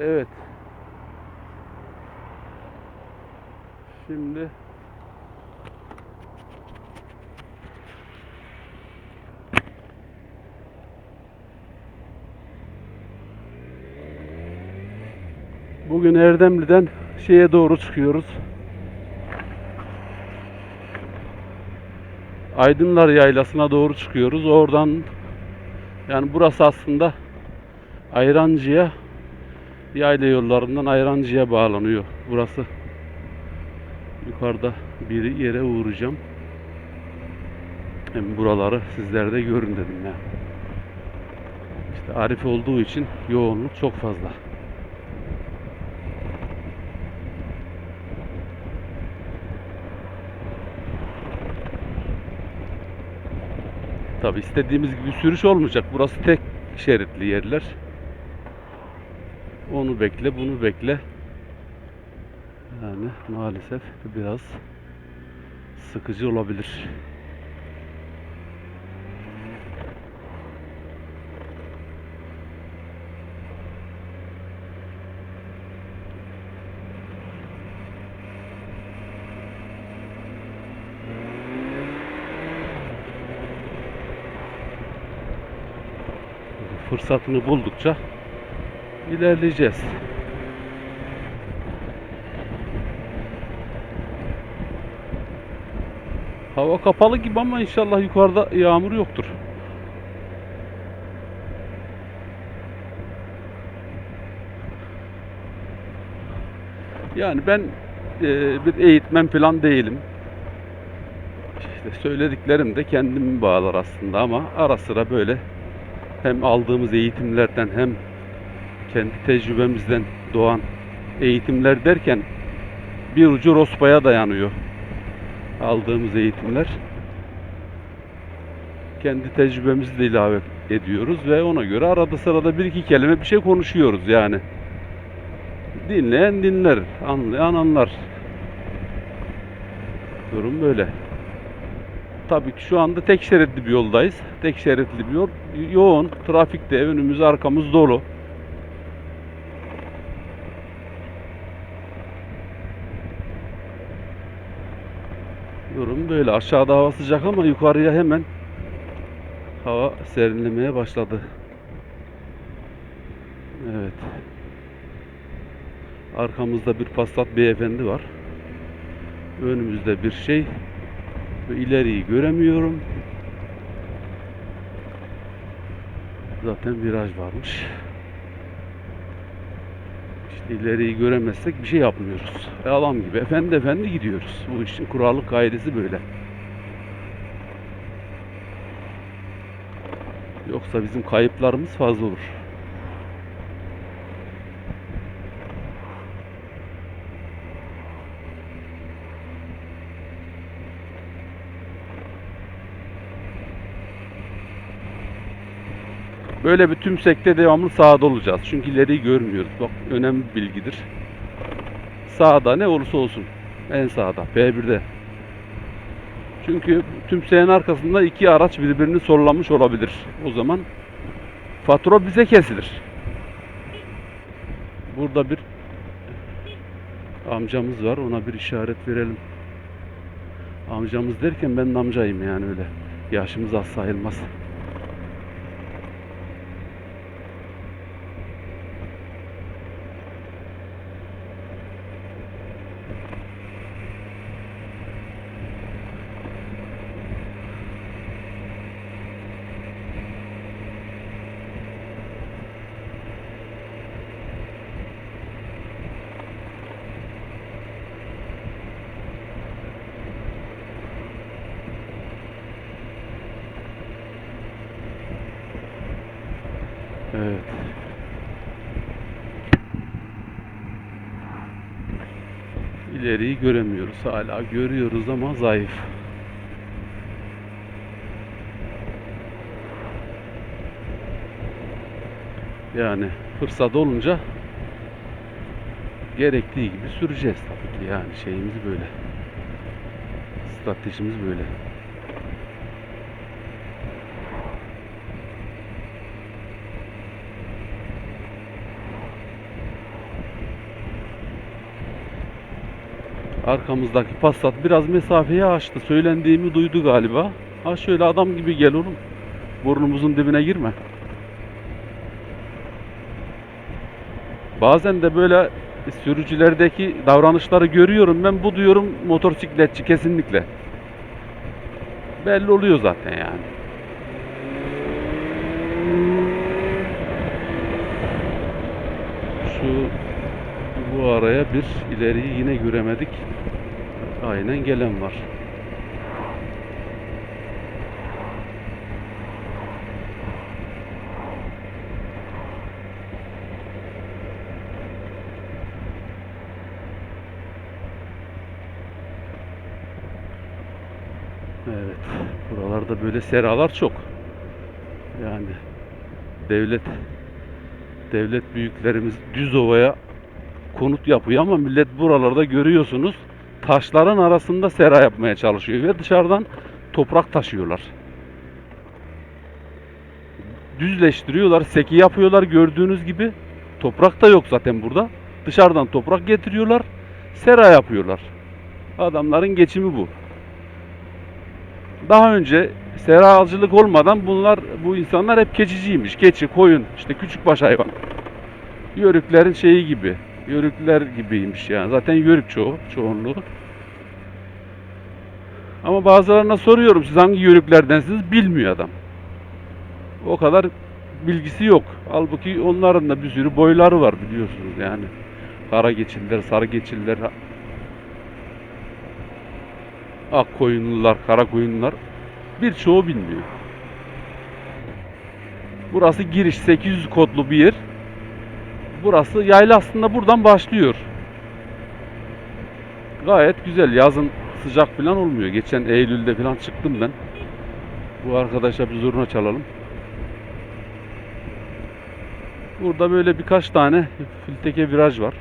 Evet. Şimdi Bugün Erdemli'den şeye doğru çıkıyoruz. Aydınlar Yaylası'na doğru çıkıyoruz. Oradan yani burası aslında Ayrancı'ya yayla yollarından Ayrancı'ya bağlanıyor. Burası yukarıda bir yere uğrayacağım. Hem buraları sizler de görün dedim ya. İşte Arif olduğu için yoğunluk çok fazla. Tabi istediğimiz gibi sürüş olmayacak. Burası tek şeritli yerler. Onu bekle, bunu bekle. Yani maalesef biraz sıkıcı olabilir. Fırsatını buldukça ilerleyeceğiz. Hava kapalı gibi ama inşallah yukarıda yağmur yoktur. Yani ben e, bir eğitmen falan değilim. İşte söylediklerim de kendimi bağlar aslında ama ara sıra böyle hem aldığımız eğitimlerden hem kendi tecrübemizden doğan eğitimler derken bir ucu Rospa'ya dayanıyor aldığımız eğitimler. Kendi tecrübemizi de ilave ediyoruz ve ona göre arada sırada bir iki kelime bir şey konuşuyoruz yani. Dinleyen dinler, anlayan anlar. Durum böyle. Tabii ki şu anda tek şeritli bir yoldayız. Tek şeritli bir yol. Yoğun, trafikte önümüz arkamız dolu. Durum böyle. Aşağıda hava sıcak ama yukarıya hemen hava serinlemeye başladı. Evet. Arkamızda bir Passat beyefendi var. Önümüzde bir şey. Ve ileriyi göremiyorum. Zaten viraj varmış. İleriyi göremezsek bir şey yapmıyoruz. E adam gibi efendi efendi gidiyoruz. Bu işin kurallık kaidesi böyle. Yoksa bizim kayıplarımız fazla olur. Böyle bir tümsekte devamlı sağda olacağız. Çünkü ileriyi görmüyoruz. Bak önemli bir bilgidir. Sağda ne olursa olsun. En sağda. B1'de. Çünkü tümseğin arkasında iki araç birbirini sollamış olabilir. O zaman fatura bize kesilir. Burada bir amcamız var. Ona bir işaret verelim. Amcamız derken ben amcayım yani öyle. Yaşımız az sayılmaz. Evet. İleriyi göremiyoruz. Hala görüyoruz ama zayıf. Yani fırsat olunca gerektiği gibi süreceğiz tabii ki. Yani şeyimiz böyle. Stratejimiz böyle. Arkamızdaki Passat biraz mesafeyi aştı. Söylendiğimi duydu galiba. Ha şöyle adam gibi gel oğlum. Burnumuzun dibine girme. Bazen de böyle sürücülerdeki davranışları görüyorum. Ben bu diyorum motosikletçi kesinlikle. Belli oluyor zaten yani. Şu bu araya bir ileriyi yine göremedik. Aynen gelen var. Evet. Buralarda böyle seralar çok. Yani devlet devlet büyüklerimiz düz ovaya konut yapıyor ama millet buralarda görüyorsunuz taşların arasında sera yapmaya çalışıyor ve dışarıdan toprak taşıyorlar. Düzleştiriyorlar, seki yapıyorlar gördüğünüz gibi. Toprak da yok zaten burada. Dışarıdan toprak getiriyorlar, sera yapıyorlar. Adamların geçimi bu. Daha önce seracılık olmadan bunlar bu insanlar hep keçiciymiş. Keçi, koyun, işte küçükbaş hayvan. Yörüklerin şeyi gibi. Yörükler gibiymiş yani. Zaten yörük çoğu, çoğunluğu. Ama bazılarına soruyorum siz hangi yörüklerdensiniz bilmiyor adam. O kadar bilgisi yok. Halbuki onların da bir sürü boyları var biliyorsunuz yani. Kara geçiller, sarı geçiller, ak koyunlular, kara koyunlular birçoğu bilmiyor. Burası giriş 800 kodlu bir yer. Burası yayla aslında buradan başlıyor. Gayet güzel. Yazın sıcak falan olmuyor. Geçen Eylül'de falan çıktım ben. Bu arkadaşa bir zurna çalalım. Burada böyle birkaç tane filteke viraj var.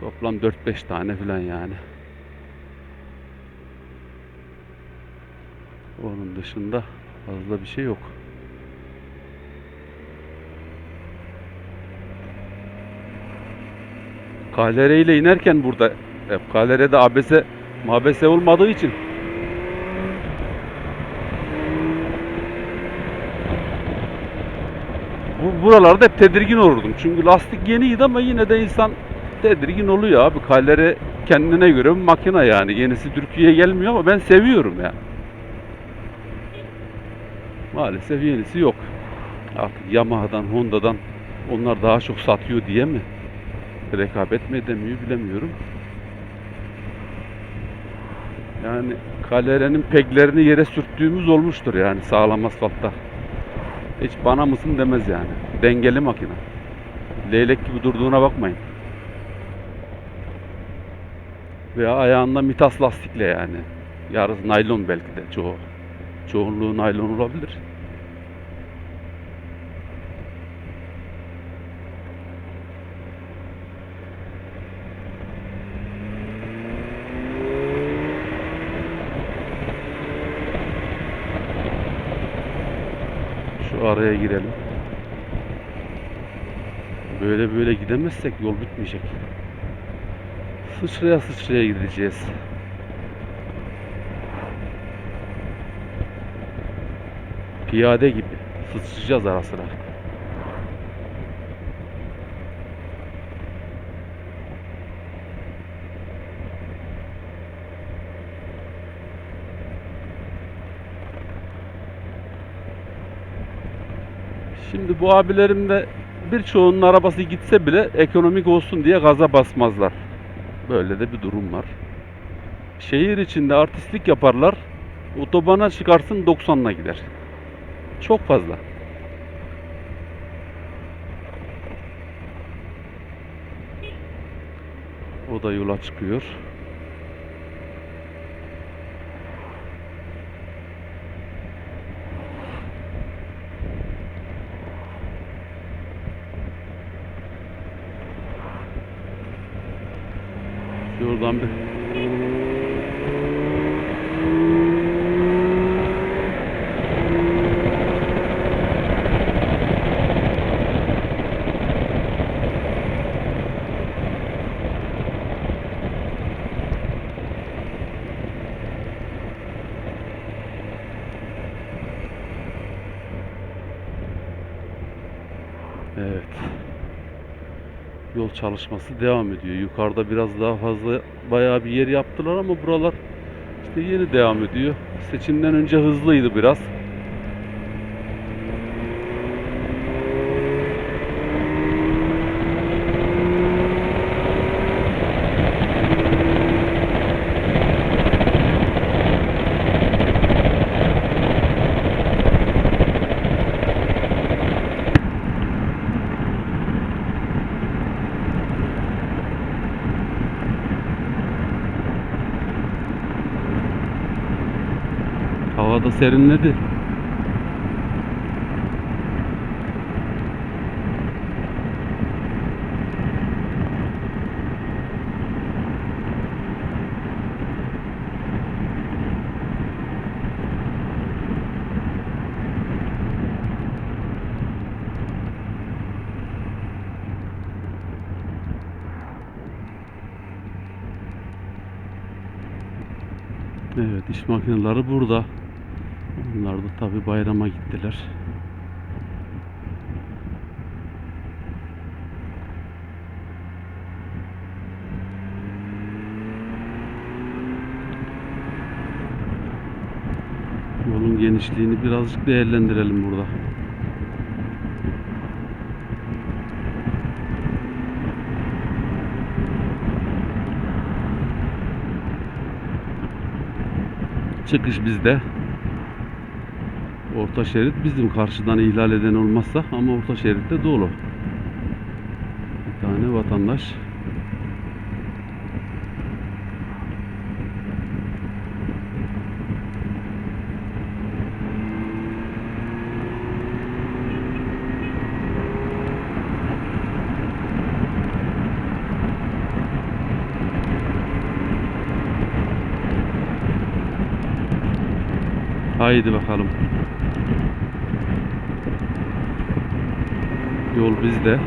Toplam 4-5 tane falan yani. Onun dışında fazla bir şey yok. KLR ile inerken burada hep KLR'de ABS MABS olmadığı için bu buralarda hep tedirgin olurdum. Çünkü lastik yeniydi ama yine de insan tedirgin oluyor abi. KLR kendine göre bir makine yani. Yenisi Türkiye'ye gelmiyor ama ben seviyorum yani. Maalesef yenisi yok. Artık Yamaha'dan, Honda'dan onlar daha çok satıyor diye mi? Rekabet mi edemiyor bilemiyorum. Yani kalerenin peglerini yere sürttüğümüz olmuştur yani sağlam asfaltta. Hiç bana mısın demez yani. Dengeli makine. Leylek gibi durduğuna bakmayın. Veya ayağında mitas lastikle yani. Yarısı naylon belki de çoğu. Çoğunluğu naylon olabilir. Şu araya girelim. Böyle böyle gidemezsek yol bitmeyecek. Sıçraya sıçraya gideceğiz. Piyade gibi sıçrayacağız ara. Şimdi bu abilerim de birçoğunun arabası gitse bile ekonomik olsun diye gaza basmazlar. Böyle de bir durum var. Şehir içinde artistlik yaparlar. Otobana çıkarsın 90'la gider. Çok fazla. O da yola çıkıyor. Şuradan bir yol çalışması devam ediyor. Yukarıda biraz daha fazla bayağı bir yer yaptılar ama buralar işte yeni devam ediyor. Seçimden önce hızlıydı biraz. Havada serinledi. Evet iş makineleri burada. Tabi bayrama gittiler. Yolun genişliğini birazcık değerlendirelim burada. Çıkış bizde. Orta şerit bizim karşıdan ihlal eden olmazsa ama orta şeritte dolu. Bir tane vatandaş Haydi bakalım. Yol bizde.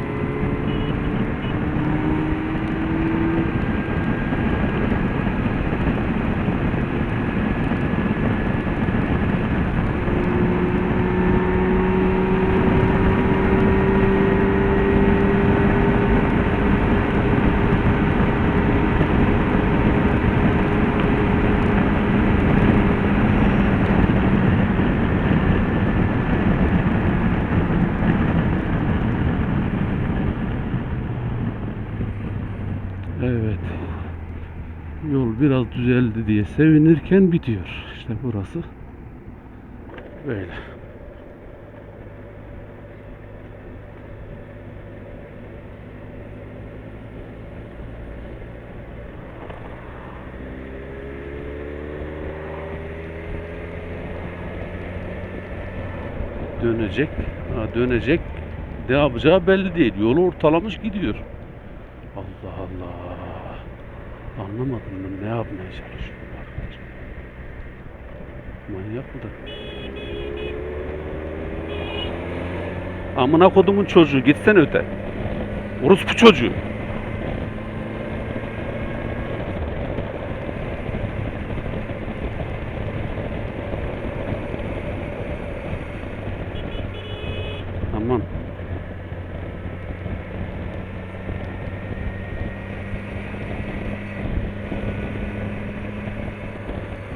Evet. Yol biraz diye sevinirken bitiyor. İşte burası böyle. Dönecek. Ha, dönecek. Ne yapacağı belli değil. Yolu ortalamış gidiyor. Anlamadım ben ne yapmaya çalışıyor bu arkadaş. Manyak da. Amına kodumun çocuğu gitsen öte. Orospu çocuğu. Aman.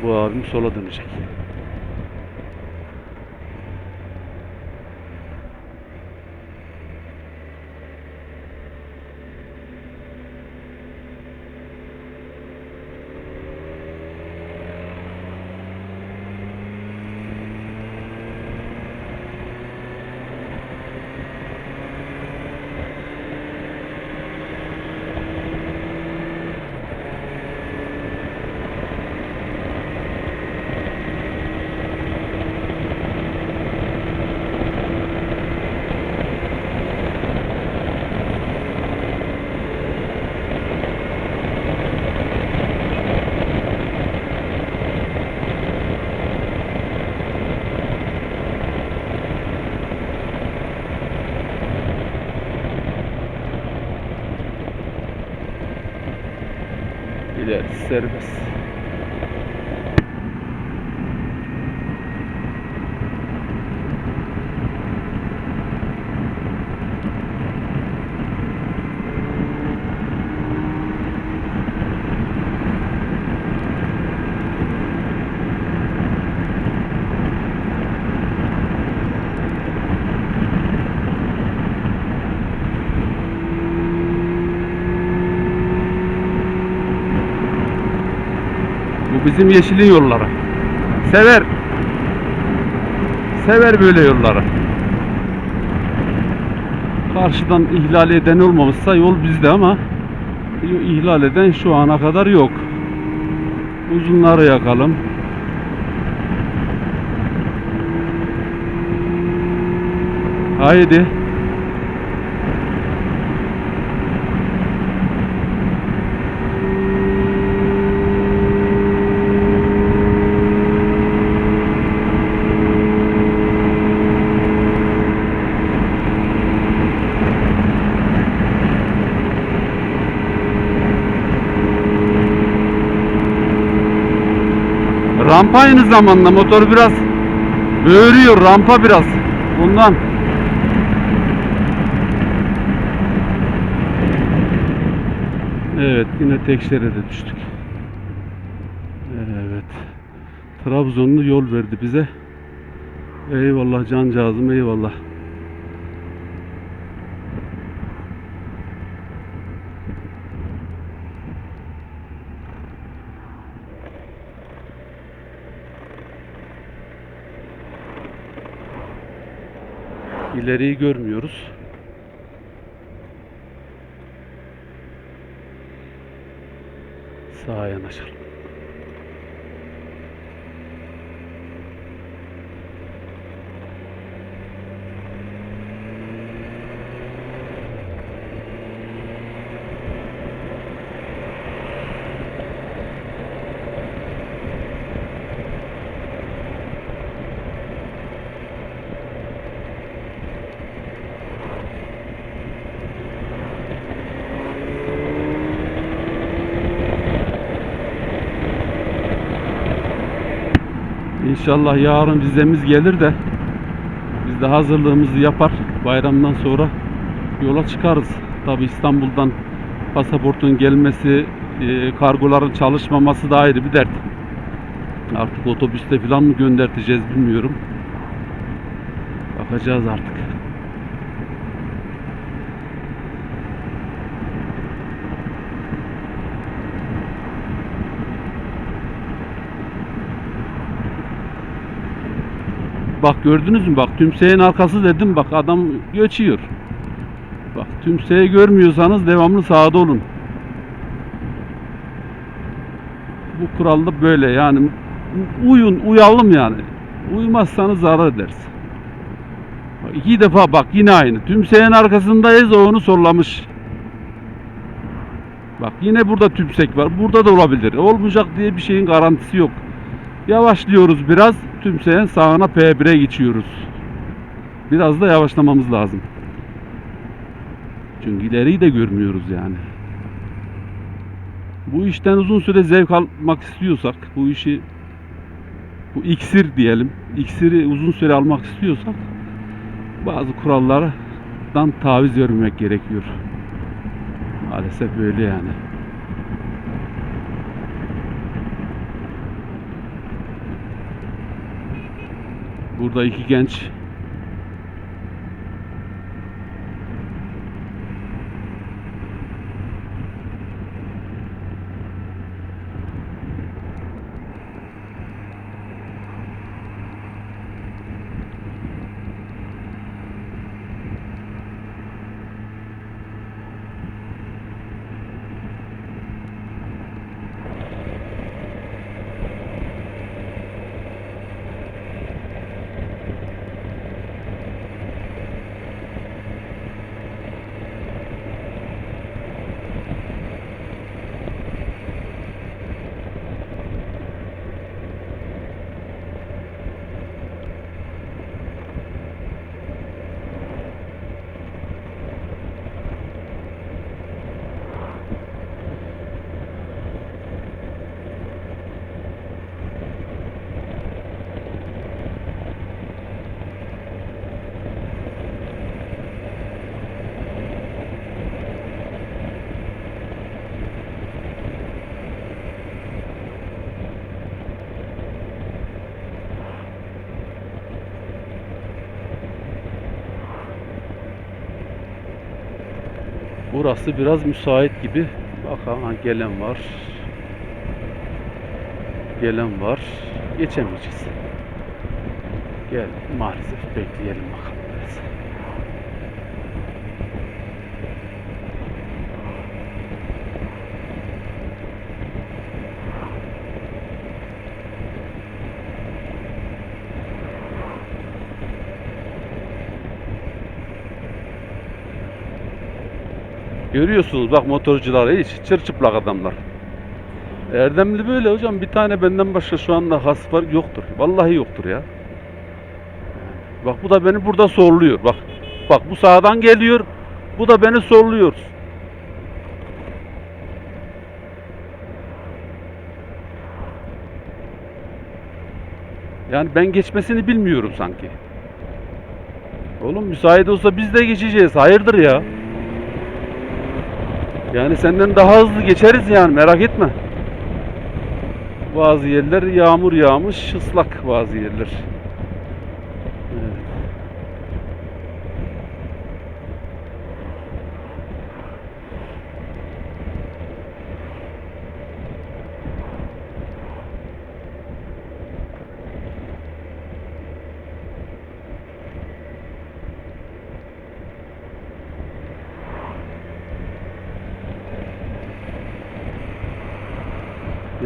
Bu abim sola dönecek. that service. Bizim yeşilin yolları. Sever. Sever böyle yolları. Karşıdan ihlal eden olmamışsa yol bizde ama ihlal eden şu ana kadar yok. Uzunları yakalım. Haydi. Rampa aynı zamanda motor biraz böğürüyor rampa biraz. Bundan. Evet yine tek şeride düştük. Evet. Trabzonlu yol verdi bize. Eyvallah cancağızım eyvallah. İleriyi görmüyoruz. Sağa yanaşalım. İnşallah yarın vizemiz gelir de biz de hazırlığımızı yapar. Bayramdan sonra yola çıkarız. Tabi İstanbul'dan pasaportun gelmesi, e, kargoların çalışmaması da ayrı bir dert. Artık otobüste falan mı gönderteceğiz bilmiyorum. Bakacağız artık. Bak gördünüz mü bak tümseyin arkası dedim bak adam geçiyor. Bak tümseyi görmüyorsanız devamlı sağda olun. Bu kuralda böyle yani uyun uyalım yani. Uymazsanız zarar edersin. Bak iki defa bak yine aynı. Tümseyin arkasındayız o onu sollamış. Bak yine burada tümsek var. Burada da olabilir. Olmayacak diye bir şeyin garantisi yok. Yavaşlıyoruz biraz. Tümseyen sağına P1'e geçiyoruz. Biraz da yavaşlamamız lazım. Çünkü ileriyi de görmüyoruz yani. Bu işten uzun süre zevk almak istiyorsak, bu işi bu iksir diyelim, iksiri uzun süre almak istiyorsak bazı kurallardan taviz vermek gerekiyor. Maalesef böyle yani. Burada iki genç Burası biraz müsait gibi. Bak ha gelen var. Gelen var. Geçemeyeceğiz. Gel maalesef bekleyelim bakalım biraz. Görüyorsunuz bak motorcular hiç çırçıplak adamlar. Erdemli böyle hocam bir tane benden başka şu anda has var yoktur. Vallahi yoktur ya. Bak bu da beni burada sorluyor bak. Bak bu sağdan geliyor. Bu da beni sorluyor. Yani ben geçmesini bilmiyorum sanki. Oğlum müsait olsa biz de geçeceğiz. Hayırdır ya? Yani senden daha hızlı geçeriz yani merak etme. Bazı yerler yağmur yağmış, ıslak bazı yerler. Evet.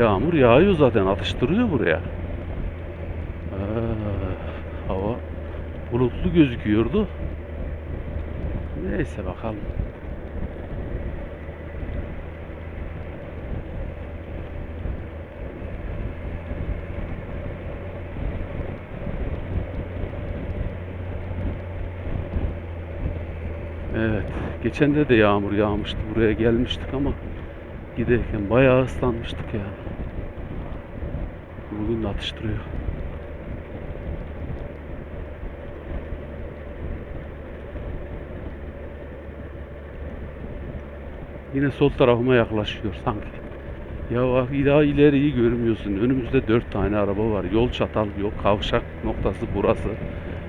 Yağmur yağıyor zaten atıştırıyor buraya. Aa, hava bulutlu gözüküyordu. Neyse bakalım. Evet. Geçen de de yağmur yağmıştı. Buraya gelmiştik ama giderken bayağı ıslanmıştık yani. De atıştırıyor. Yine sol tarafıma yaklaşıyor sanki. Ya bak daha ileriyi görmüyorsun. Önümüzde dört tane araba var. Yol çatal yok. Kavşak noktası burası.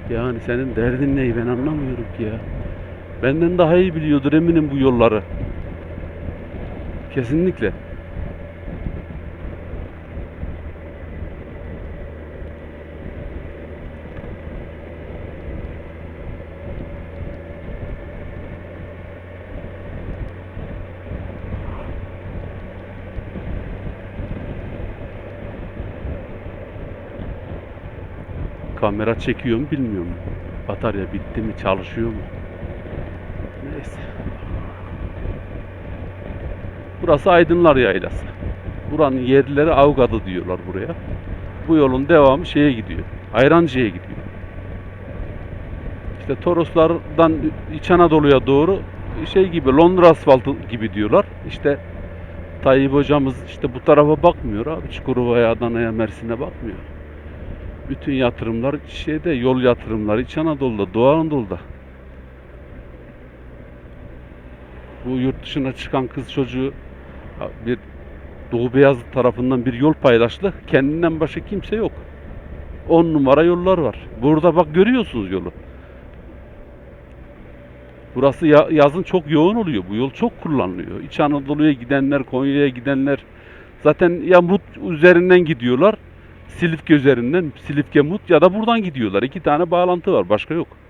Yani senin derdin ne? Ben anlamıyorum ki ya. Benden daha iyi biliyordur eminim bu yolları. Kesinlikle. Kamera çekiyor mu bilmiyorum. Batarya bitti mi çalışıyor mu? Neyse. Burası Aydınlar Yaylası. Buranın yerlileri Avgadı diyorlar buraya. Bu yolun devamı şeye gidiyor. Ayrancı'ya gidiyor. İşte Toroslardan İç Anadolu'ya doğru şey gibi Londra asfaltı gibi diyorlar. İşte Tayyip hocamız işte bu tarafa bakmıyor abi. Çukurova'ya, Adana'ya, Mersin'e bakmıyor. Bütün yatırımlar şeyde yol yatırımları İç Anadolu'da, Doğu Anadolu'da. Bu yurt dışına çıkan kız çocuğu bir Doğu Beyazıt tarafından bir yol paylaştı. Kendinden başka kimse yok. 10 numara yollar var. Burada bak görüyorsunuz yolu. Burası ya- yazın çok yoğun oluyor. Bu yol çok kullanılıyor. İç Anadolu'ya gidenler, Konya'ya gidenler zaten ya Mut üzerinden gidiyorlar. Silifke üzerinden, Silifke Mut ya da buradan gidiyorlar. İki tane bağlantı var. Başka yok.